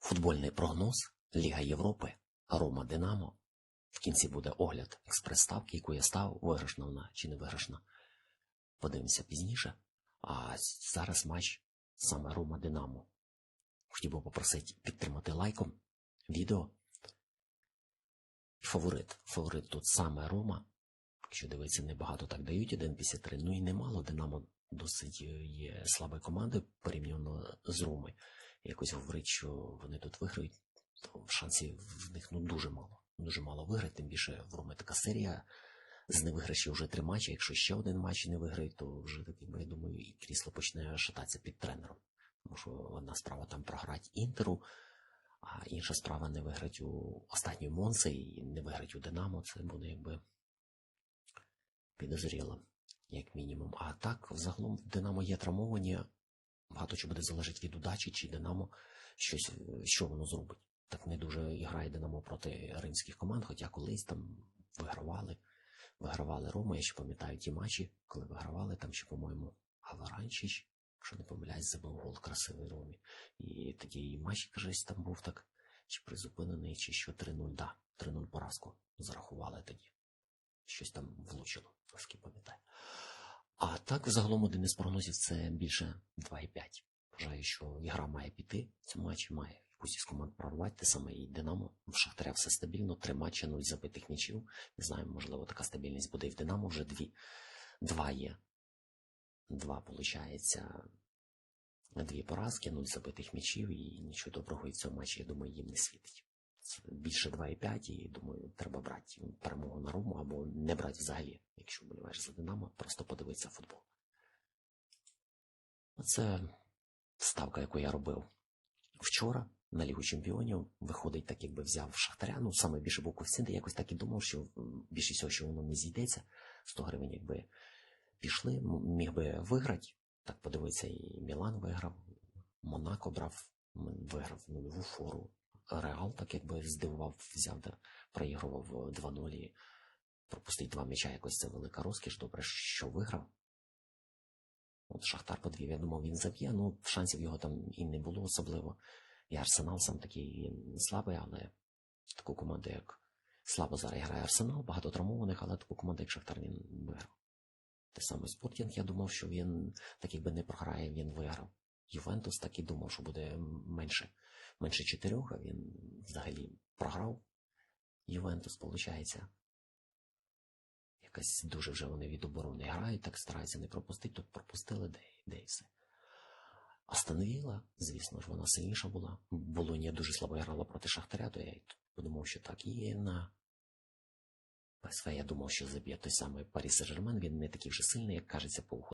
Футбольний прогноз Ліга Європи, Рома Динамо. В кінці буде огляд експрес-ставки, яку я став, виграшна вона чи не виграшна. Подивимося пізніше. А зараз матч саме Рома Динамо. Хотів би попросити підтримати лайком відео. Фаворит. Фаворит тут саме Рома. Якщо дивитися, небагато так дають 1,53. Ну і немало. Динамо досить є слабою командою порівняно з Ромою. Якось говорить, що вони тут виграють, то шансів в них ну дуже мало. Дуже мало виграти, тим більше в Роми така серія з невиграшів вже три матчі. Якщо ще один матч не виграють, то вже так, я думаю, і крісло почне шататися під тренером. Тому що одна справа там програти Інтеру, а інша справа не виграти у останньої Монси і не виграти у Динамо. Це буде якби підозріло, як мінімум. А так, взагалом, Динамо є травмовані. Багато чого буде залежати від удачі, чи Динамо щось, що воно зробить. Так не дуже грає Динамо проти римських команд, хоча колись там вигравали. Вигравали Рому, я ще пам'ятаю ті матчі, коли вигравали, там ще, по-моєму, Аваранчич, якщо не помиляюсь, забив гол красивий Ромі. І такий матч, кажись, там був так, чи призупинений, чи що 3-0, да, 3-0 поразку зарахували тоді. Щось там влучило, наскільки пам'ятаю. А так, взагалом, один із прогнозів це більше 2,5. Вважаю, що ігра має піти. Цей матч має якусь із команд прорвати. Те саме і Динамо. В Шахтаря все стабільно, три матчі, нуль забитих нічів. Не знаю, можливо, така стабільність буде і в Динамо вже дві. Два є. Два, виходить, дві поразки, нуль забитих м'ячів, і нічого доброго і в цьому матчі, я думаю, їм не світить. Це більше 2,5, і думаю, треба брати перемогу на Рому або не брати взагалі, якщо боліваєш за Динамо, просто подивитися футбол. Оце ставка, яку я робив вчора на Лігу Чемпіонів. Виходить, так якби взяв Шахтаря. Ну, саме більше був коефіцієнт, я якось так і думав, що більше всього, що воно не зійдеться. 100 гривень, якби пішли, міг би виграти. Так подивитися, і Мілан виграв, Монако брав, виграв нульову фору. Реал так якби здивував, взяв, да, проігрував 2-0 і пропустить два м'яча, якось це велика розкіш. Добре, що виграв. От Шахтар подвів, я думав, він заб'є, ну шансів його там і не було особливо. І Арсенал сам такий слабий, але таку команду, як слабо зараз грає Арсенал, багато травмованих, але таку команду, як Шахтар, він виграв. Те саме Спортінг, я думав, що він так якби не програє, він виграв. Ювентус так і думав, що буде менше менше чотирьох, а він взагалі програв. Ювентус, виходить. Якось дуже вже вони від оборони грають, так стараються не пропустити, тут пропустили, де, де і звісно ж, вона сильніша була. Болонія дуже слабо грала проти Шахтаря, то я подумав, що так і на ПСВ я думав, що заб'є той самий Парі Сен-Жермен, він не такий вже сильний, як кажеться, по